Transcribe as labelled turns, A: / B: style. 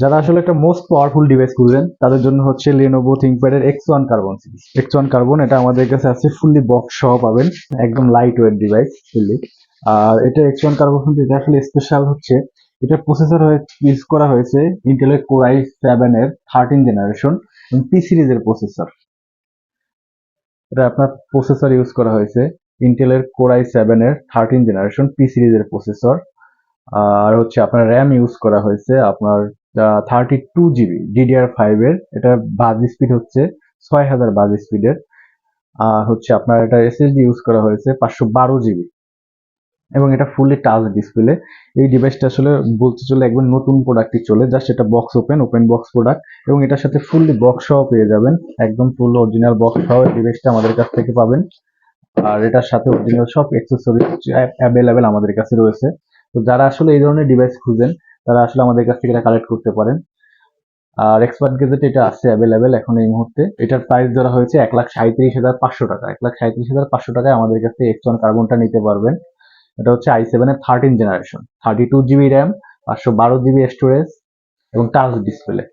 A: যারা আসলে একটা মোস্ট পাওয়ারফুল ডিভাইস খুঁজেন, তাদের জন্য হচ্ছে Lenovo থিঙ্কপ্যাডের X one carbon series X one carbon এটা আমাদের কাছে আছে ফুললি বক্স সহ পাবেন, একদম লাইট ওয়েট ডিভাইস ফুললি আর এটা এক্স ওয়ান কার্বন এটা আসলে স্পেশাল হচ্ছে, এটা প্রসেসর হয়ে ইউজ করা হয়েছে ইন্টেলের কোরাই সেভেন এর থার্টিন জেনারেশন পি সিরিজের প্রসেসর এটা আপনার প্রসেসর ইউজ করা হয়েছে ইন্টেলের কোরাই সেভেন এর থার্টিন জেনারেশন পি সিরিজের প্রসেসর আর হচ্ছে আপনার র্যাম ইউজ করা হয়েছে আপনার thirty two GB DDR five এর। এটা বাজ স্পিড হচ্ছে ছয় হাজার বাজ স্পিডের আর হচ্ছে আপনার এটা এসএসডি ইউজ করা হয়েছে পাঁচশো বারো জিবি এবং এটা ফুললি টাচ ডিসপ্লে এই ডিভাইসটা আসলে বলতে চলে একবার নতুন প্রোডাক্টই চলে জাস্ট এটা box open open box product এবং এটার সাথে ফুললি বক্স সহ পেয়ে যাবেন। একদম ফুল অরিজিনাল বক্স সহ এই ডিভাইসটা আমাদের কাছ থেকে পাবেন। আর এটার সাথে অরিজিনাল সব অ্যাক্সেসরিজ অ্যাভেলেবেল আমাদের কাছে রয়েছে। তো যারা আসলে এই ধরনের ডিভাইস খুঁজেন, তারা আসলে আমাদের কাছ থেকে এটা কালেক্ট করতে পারেন। আর এক্সপার্ট গেজেট এটা আছে অ্যাভেলেবেল এখন এই মুহূর্তে। এটার প্রাইস ধরা হয়েছে এক লাখ সাঁত্রিশ হাজার পাঁচশো টাকা। এক লাখ সাঁত্রিশ হাজার পাঁচশো টাকায় আমাদের কাছ থেকে এক্স ওয়ান কার্বনটা নিতে পারবেন। এটা হচ্ছে আই সেভেনের thirteen generation thirty two GB RAM পাঁচশো বারো জিবি স্টোরেজ এবং টাচ ডিসপ্লে